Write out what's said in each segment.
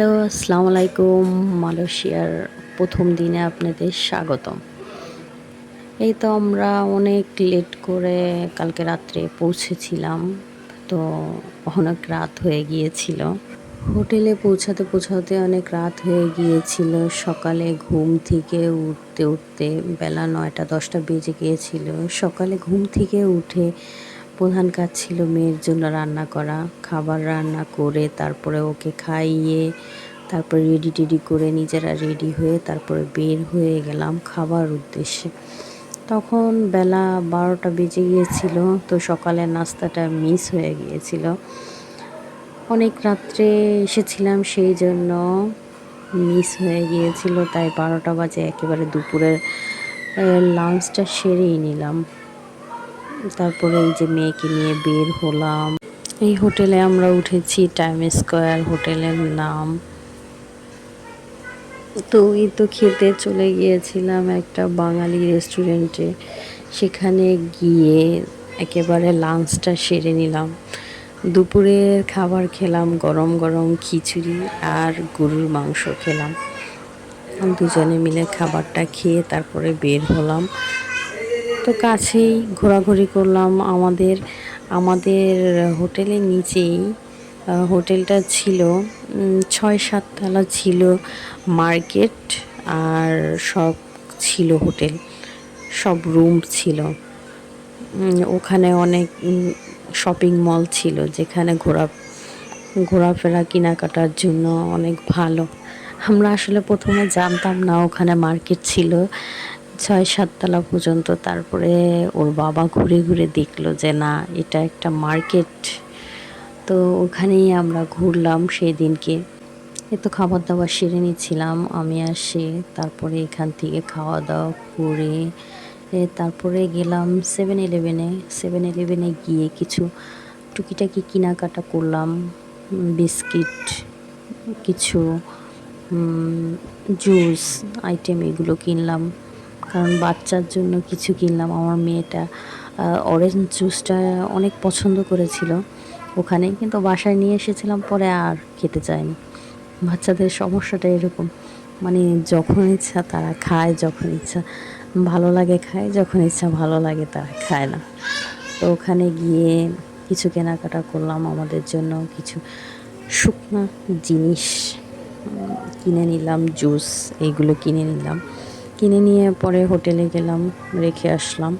Hello, আসসালামু আলাইকুম। মালয়েশিয়ার প্রথম দিনে আপনাদের স্বাগতম। এই তো আমরা অনেক লেট করে কালকে রাত্রে পৌঁছেছিলাম, তো অনেক রাত হয়ে গিয়েছিল। হোটেলে পৌঁছাতে পৌঁছাতে অনেক রাত হয়ে গিয়েছিল। সকালে ঘুম থেকে উঠতে উঠতে বেলা নয়টা দশটা বেজে গিয়েছিল। সকালে ঘুম থেকে উঠে প্রধান কাজ ছিল মেয়ের জন্য রান্না করা, খাবার রান্না করে, তারপরে ওকে খাইয়ে, তারপরে রেডি টেডি করে নিজেরা রেডি হয়ে তারপরে বের হয়ে গেলাম খাবার উদ্দেশ্যে। তখন বেলা বারোটা বেজে গিয়েছিল, তো সকালের নাস্তাটা মিস হয়ে গিয়েছিল। অনেক রাত্রে এসেছিলাম সেই জন্য মিস হয়ে গিয়েছিল, তাই বারোটা বাজে একেবারে দুপুরের লাঞ্চটা সেরেই নিলাম। তারপরে এই যে মেয়েকে নিয়ে বের হলাম। এই হোটেলে আমরা উঠেছি টাইম স্কোয়ার হোটেলের নাম। তো এই তো খেতে চলে গিয়েছিলাম একটা বাঙালি রেস্টুরেন্টে সেখানে গিয়ে একেবারে লাঞ্চটা সেরে নিলাম। দুপুরের খাবার খেলাম গরম গরম খিচুড়ি আর গরুর মাংস খেলাম। দুজনে মিলে খাবারটা খেয়ে তারপরে বের হলাম। তো কাছেই ঘোরাঘুরি করলাম আমাদের আমাদের হোটেলের নিচেই হোটেলটা ছিল ছয় সাততলা ছিল মার্কেট আর সব ছিল হোটেল, সব রুম ছিল। ওখানে অনেক শপিং মল ছিল যেখানে ঘোরা, ঘোরাফেরা, কেনাকাটার জন্য অনেক ভালো। আমরা আসলে প্রথমে জানতাম না ওখানে মার্কেট ছিল। ছয় সাততলা পর্যন্ত। তারপরে ওর বাবা ঘুরে ঘুরে দেখল যে, না, এটা একটা মার্কেট। তো ওখানেই আমরা ঘুরলাম সেই দিনকে এতো খাবার দাবার সেরে নিয়েছিলাম আমি আর সে। তারপরে এখান থেকে খাওয়া দাওয়া করে তারপরে গেলাম সেভেন ইলেভেনে সেভেন ইলেভেনে গিয়ে কিছু টুকিটাকি কেনাকাটা করলাম, বিস্কিট, কিছু জুস, আইটেম এগুলো কিনলাম। কারণ বাচ্চার জন্য কিছু কিনলাম। আমার মেয়েটা অরেঞ্জ জুসটা অনেক পছন্দ করেছিল ওখানে, কিন্তু বাসায় নিয়ে এসেছিলাম, পরে আর খেতে চায়নি। বাচ্চাদের সমস্যাটা এরকম মানে যখন ইচ্ছা তারা খায়, যখন ইচ্ছা ভালো লাগে খায়, যখন ইচ্ছা ভালো লাগে তারা খায় না। তো ওখানে গিয়ে কিছু কেনাকাটা করলাম আমাদের জন্য, কিছু শুকনো জিনিস কিনে নিলাম জুস এইগুলো কিনে নিলাম। কিনে নিয়ে পরে হোটেলে গেলাম রেখে আসলাম।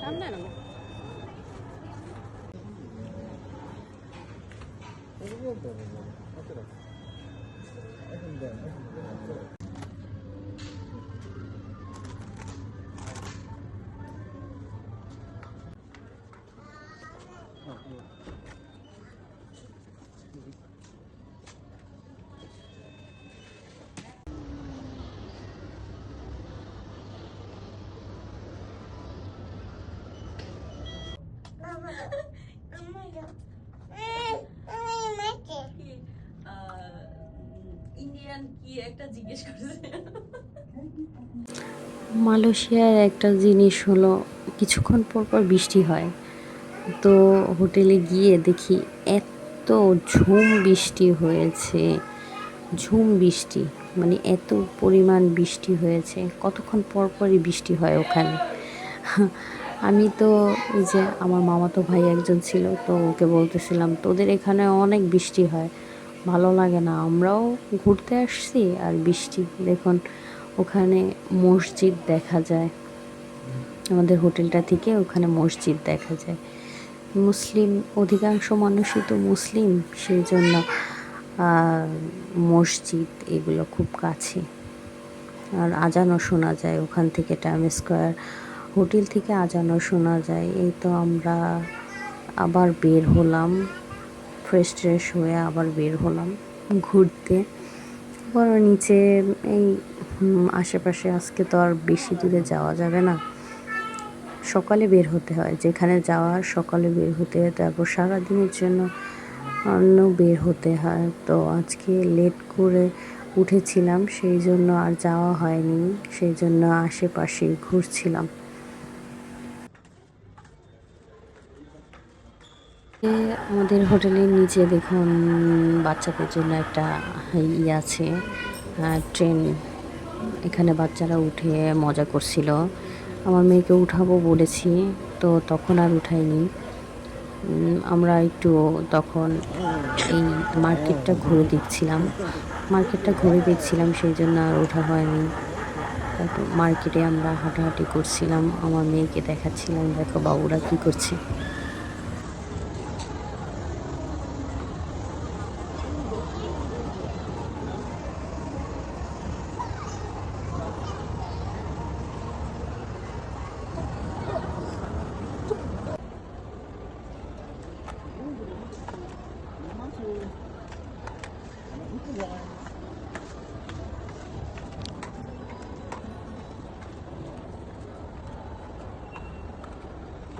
Tamam mı? Olur mu? Hatırlat. Efendim, efendim. মালয়েশিয়ার একটা জিনিস হলো, কিছুক্ষণ পর পর বৃষ্টি হয়। তো হোটেলে গিয়ে দেখি এত ঝুম বৃষ্টি হয়েছে, ঝুম বৃষ্টি মানে এত পরিমাণ বৃষ্টি হয়েছে, কতক্ষণ পর পরই বৃষ্টি হয় ওখানে। আমি তো এই যে আমার মামাতো ভাই একজন ছিল, তো ওকে বলতেছিলাম, তোদের এখানে অনেক বৃষ্টি হয়। ভালো লাগে না। আমরাও ঘুরতে আসছি আর বৃষ্টি, দেখুন, ওখানে মসজিদ দেখা যায়। আমাদের হোটেলটা থেকে ওখানে মসজিদ দেখা যায়। মুসলিম, অধিকাংশ মানুষই তো মুসলিম সেই জন্য মসজিদ এগুলো খুব কাছে। আর আজানও শোনা যায় ওখান থেকে টাইম স্কোয়ার হোটেল থেকে আজানও শোনা যায়। এই তো আমরা আবার বের হলাম। ফ্রেশ ট্রেশ হয়ে আবার বের হলাম। ঘুরতে। আবার নিচে এই আশেপাশে আজকে তো আর বেশি দূরে যাওয়া যাবে না। সকালে বের হতে হয়। যেখানে যাওয়ার সকালে বের হতে হয়। তারপর সারাদিনের জন্য অন্য বের হতে হয়। তো আজকে লেট করে উঠেছিলাম, সেই জন্য আর যাওয়া হয়নি। সেই জন্য আশেপাশে ঘুরছিলাম। আমাদের হোটেলের নিচে দেখুন, বাচ্চাদের জন্য একটা ই আছে ট্রেন। এখানে বাচ্চারা উঠে মজা করছিল। আমার মেয়েকে উঠাবো বলেছি, তো তখন আর উঠাইনি আমরা একটু তখন এই মার্কেটটা ঘুরে দেখছিলাম। মার্কেটটা ঘুরে দেখছিলাম, সেই জন্য আর ওঠা হয়নি। মার্কেটে আমরা হাঁটাহাঁটি করছিলাম। আমার মেয়েকে দেখাচ্ছিলাম, দেখো বাবুরা কী করছে।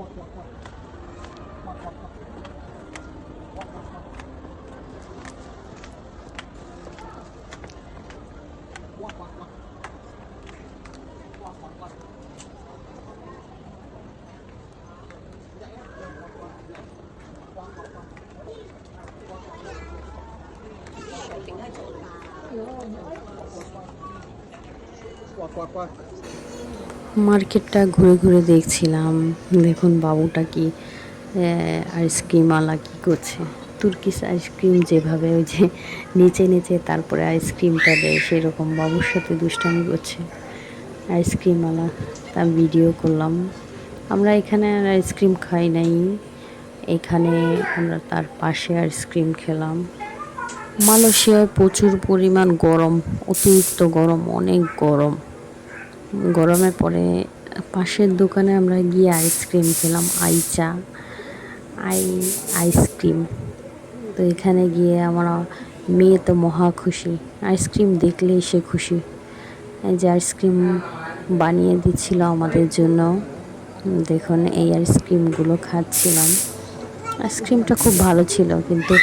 过过过，过过过，过过过，过过过，过过过。呱呱呱！মার্কেটটা ঘুরে ঘুরে দেখছিলাম। দেখুন বাবুটা কি আইসক্রিমওয়ালা কী করছে। তুর্কিস আইসক্রিম যেভাবে ওই যে নিচে নিচে তারপরে আইসক্রিমটা দেয়, সেরকম বাবুর সাথে দুষ্টামি করছে। আইসক্রিমওয়ালা তা ভিডিও করলাম। আমরা এখানে আর আইসক্রিম খাই নাই। এখানে আমরা তার পাশে আইসক্রিম খেলাম। মালয়েশিয়ায় প্রচুর পরিমাণ গরম, অতিরিক্ত গরম, অনেক গরম। গরমে পরে পাশের দোকানে আমরা গিয়ে আইসক্রিম খেলাম আইচা আই আইসক্রিম। তো এখানে গিয়ে আমার মেয়ে তো মহা খুশি, আইসক্রিম দেখলেই সে খুশি। এই যে আইসক্রিম বানিয়ে দিচ্ছিল আমাদের জন্য। দেখুন, এই আইসক্রিমগুলো খাচ্ছিলাম। আইসক্রিমটা খুব ভালো ছিল, কিন্তু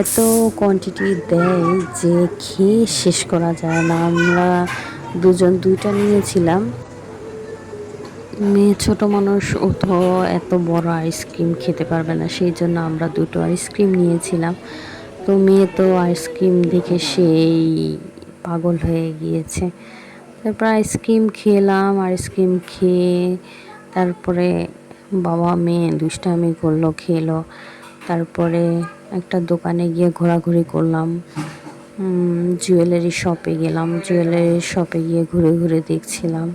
এত কোয়ান্টিটি দেয় যে খেয়ে শেষ করা যায় না। আমরা দুজন দুইটা নিয়েছিলাম। মেয়ে ছোট মানুষ, ও তো এত বড় আইসক্রিম খেতে পারবে না, সেই জন্য আমরা দুটো আইসক্রিম নিয়েছিলাম। তো মেয়ে তো আইসক্রিম দেখে সেই পাগল হয়ে গিয়েছে। তারপর আইসক্রিম খেলাম, আইসক্রিম খেয়ে তারপরে বাবা মেয়ে দুষ্টামি করল, খেলো। তারপরে একটা দোকানে গিয়ে ঘোরাঘুরি করলাম। জুয়েলারি শপে গেলাম জুয়েলারি শপে গিয়ে ঘুরে ঘুরে দেখছিলাম।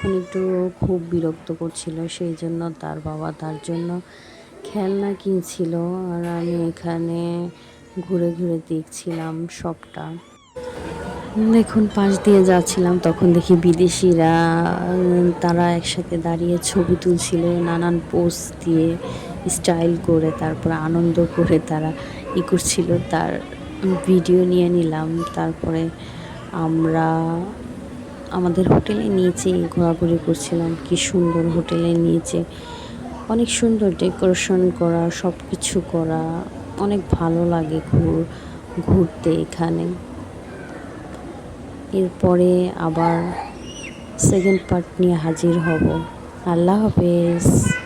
তখন একটু খুব বিরক্ত করছিল, সেই জন্য তার বাবা তার জন্য খেলনা কিনছিল আর আমি এখানে ঘুরে ঘুরে দেখছিলাম সবটা। দেখুন, পাশ দিয়ে যাচ্ছিলাম, তখন দেখি বিদেশিরা তারা একসাথে দাঁড়িয়ে ছবি তুলছিল, নানান পোজ দিয়ে স্টাইল করে, তারপরে আনন্দ করে তারা ই করছিল। তার ভিডিও নিয়ে নিলাম, তারপরে আমরা আমাদের হোটেলের নিচে ঘোরাঘুরি করছিলাম, কি সুন্দর হোটেলের নিচে। অনেক সুন্দর ডেকোরেশন করা সব কিছু করা, অনেক ভালো লাগে ঘুর, ঘুরতে এখানে। এরপরে আবার সেকেন্ড পার্ট নিয়ে হাজির হব। আল্লাহ হাফেজ।